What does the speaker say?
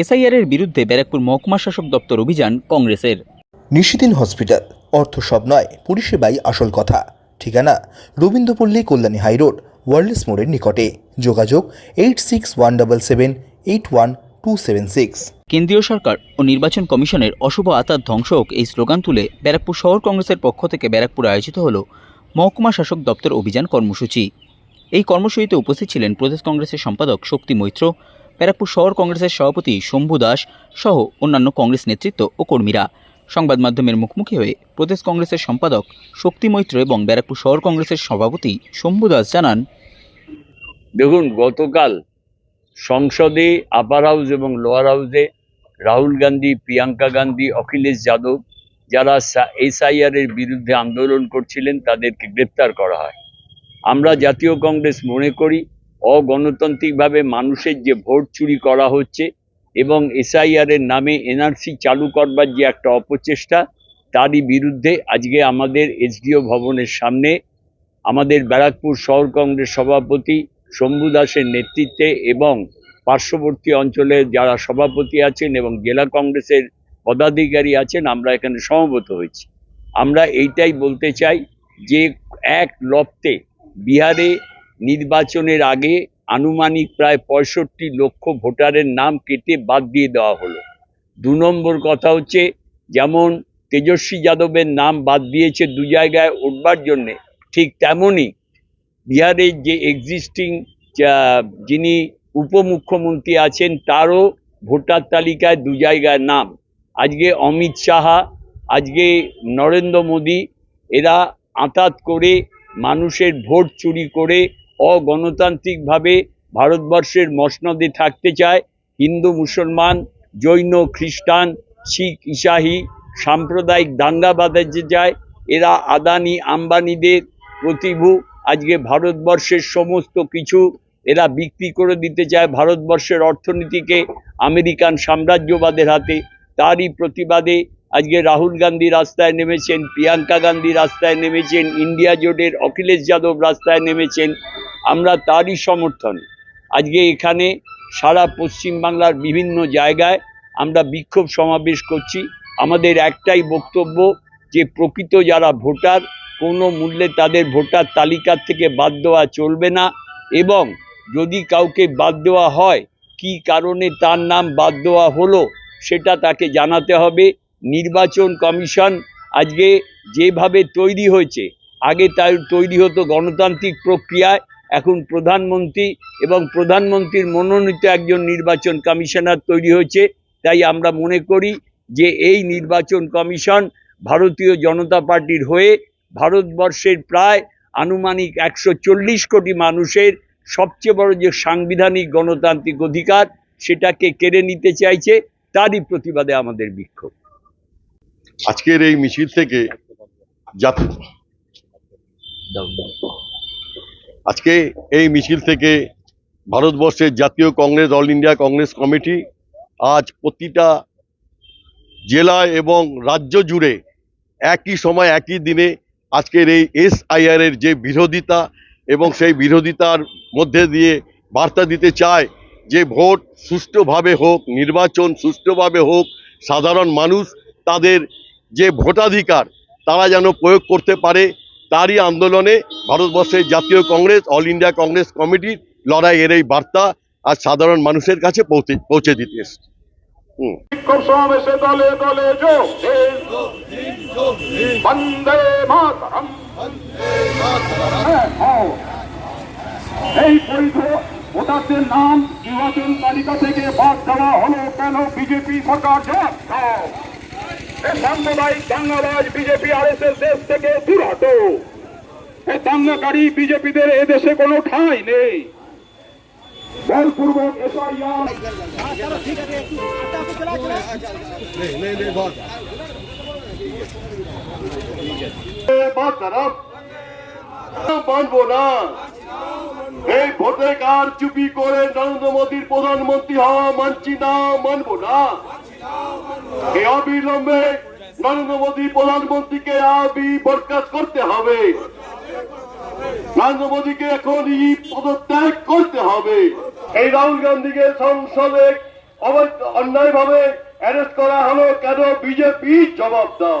SIR এর বিরুদ্ধে ব্যারাকপুর মহকুমা শাসক দপ্তর অভিযান কংগ্রেসের। নিশিদিন হসপিটাল অর্থ সব নয় পরিষেবাই আসল কথা। ঠিকানা রবীন্দ্রপল্লী কল্যাণী হাইরোড ওয়ার্ল্ডস মোড়ের নিকটে। যোগাযোগ eight six one double seven eight one two seven six. কেন্দ্রীয় সরকার ও নির্বাচন কমিশনের অশুভ আতার ধ্বংস হোক এই স্লোগান তুলে ব্যারাকপুর শহর কংগ্রেসের পক্ষ থেকে ব্যারাকপুরে আয়োজিত হল মহকুমা শাসক দপ্তর অভিযান কর্মসূচি। এই কর্মসূচিতে উপস্থিত ছিলেন প্রদেশ কংগ্রেসের সম্পাদক শক্তি মৈত্র ব্যারাকপুর শহর কংগ্রেসের সভাপতি শম্ভু দাস সহ অন্যান্য কংগ্রেস নেতৃত্ব ও কর্মীরা। সংবাদ মাধ্যমের মুখোমুখি হয়ে প্রদেশ কংগ্রেসের সম্পাদক শক্তি মৈত্র এবং ব্যারাকপুর শহর কংগ্রেসের সভাপতি শম্ভু দাস জানান, দেখুন, গতকাল সংসদে আপার হাউস এবং লোয়ার হাউসে রাহুল গান্ধী, প্রিয়াঙ্কা গান্ধী, অখিলেশ যাদব যারা এসআইআর এর বিরুদ্ধে আন্দোলন করছিলেন, তাদেরকে গ্রেপ্তার করা হয়। আমরা জাতীয় কংগ্রেস মনে করি অগণতান্ত্রিকভাবে মানুষের যে ভোট চুরি করা হচ্ছে এবং এসআইআর এর নামে এনআরসি চালু করবার যে একটা অপচেষ্টা, তারই বিরুদ্ধে আজকে আমাদের এসডিও ভবনের সামনে আমাদের ব্যারাকপুর শহর কংগ্রেস সভাপতি শম্ভু দাসের নেতৃত্বে এবং পার্শ্ববর্তী অঞ্চলে যারা সভাপতি আছেন এবং জেলা কংগ্রেসের পদাধিকারী আছেন, আমরা এখানে সমবেত হয়েছি। আমরা এইটাই বলতে চাই যে এক লপ্তে বিহারে নির্বাচনের আগে আনুমানিক প্রায় পঁয়ষট্টি লক্ষ ভোটারের নাম কেটে বাদ দিয়ে দেওয়া হলো। দু নম্বর কথা হচ্ছে, যেমন তেজস্বী যাদবের নাম বাদ দিয়েছে দু জায়গায় উঠবার জন্যে, ঠিক তেমনই বিহারের যে এক্সিস্টিং যিনি উপমুখ্যমন্ত্রী আছেন তারও ভোটার তালিকায় দু জায়গায় নাম। আজকে অমিত সাহা আজকে নরেন্দ্র মোদী, এরা আঁতাত করে মানুষের ভোট চুরি করে অগণতান্ত্রিকভাবে ভারতবর্ষের মসনদে থাকতে চায় হিন্দু, মুসলমান, জৈন, খ্রিস্টান, শিখ, ইসাহি, সাম্প্রদায়িক দাঙ্গা বাঁধাতে যায়, এরা আদানি, আম্বানিদের প্রতিভু। আজকে ভারতবর্ষের সমস্ত কিছু এরা বিক্রি করে দিতে চায় ভারতবর্ষের অর্থনীতিকে আমেরিকান সাম্রাজ্যবাদের হাতে। তারই প্রতিবাদে আজকে রাহুল গান্ধী রাস্তায় নেমেছেন, প্রিয়াঙ্কা গান্ধী রাস্তায় নেমেছেন, ইন্ডিয়া জোটের অখিলেশ যাদব রাস্তায় নেমেছেন, আমরা তারই সমর্থন। আজকে এখানে সারা পশ্চিমবাংলার বিভিন্ন জায়গায় আমরা বিক্ষোভ সমাবেশ করছি। আমাদের একটাই বক্তব্য যে প্রকৃত যারা ভোটার, কোনো মূল্যে তাদের ভোটার তালিকার থেকে বাদ দেওয়া চলবে না এবং যদি কাউকে বাদ দেওয়া হয়, কি কারণে তার নাম বাদ দেওয়া হলো, সেটা তাকে জানাতে হবে। নির্বাচন কমিশন আজকে যেভাবে তৈরি হয়েছে, আগে তার তৈরি হতো গণতান্ত্রিক প্রক্রিয়ায় এখন প্রধানমন্ত্রী এবং প্রধানমন্ত্রীর মনোনীত একজন নির্বাচন কমিশনার তৈরি হয়েছে। তাই আমরা মনে করি যে এই নির্বাচন কমিশন ভারতীয় জনতা পার্টির হয়ে ভারতবর্ষের প্রায় আনুমানিক একশো চল্লিশ কোটি মানুষের সবচেয়ে বড় যে সাংবিধানিক গণতান্ত্রিক অধিকার, সেটাকে কেড়ে নিতে চাইছে, তারই প্রতিবাদে আমাদের বিক্ষোভ। আজকের এই মিছিল থেকে আজকে এই মিছিল থেকে ভারতবর্ষের জাতীয় Congress, all India Congress committee আজ প্রতিটা জেলা এবং রাজ্য জুড়ে একই সময়, একই দিনে আজকের এই এসআইআর এর যে বিরোধিতা এবং সেই বিরোধিতার মধ্যে দিয়ে বার্তা দিতে চায় যে ভোট সুষ্ঠুভাবে হোক, নির্বাচন সুষ্ঠুভাবে হোক, সাধারণ মানুষ তাদের যে ভোটাধিকার তারা যেন প্রয়োগ করতে পারে, তারই আন্দোলনে ভারতবর্ষের জাতীয় কংগ্রেস, অল ইন্ডিয়া কংগ্রেস কমিটির লড়াইয়ের এই বার্তা আজ সাধারণ মানুষের কাছে পৌঁছে দিতে এসছে। এই বৈধ ভোটারদের নাম, নির্বাচন তালিকা থেকে বাদ দেওয়া হলো কেন? বিজেপি সরকার সাম্প্রদায়িক দাঙ্গাবাজ বিজেপি আর এস দেশ থেকে দূর দাঙ্গাকারী বিজেপিদের এদেশে কোনো ঠাঁই নেই। মানবো না। এই ভোটে কার চুপি করে নরেন্দ্র মোদীর প্রধানমন্ত্রী হওয়া মানছি না, মানবো না। অবিলম্বে নরেন্দ্র মোদী প্রধানমন্ত্রীকে আবি বরখাস্ত করতে হবে। নরেন্দ্র মোদীকে এখন ই পদত্যাগ করতে হবে। এই রাহুল গান্ধীকে সংসদে অন্যায়ভাবে অ্যারেস্ট করা হলো কেন? বিজেপি জবাব দাও।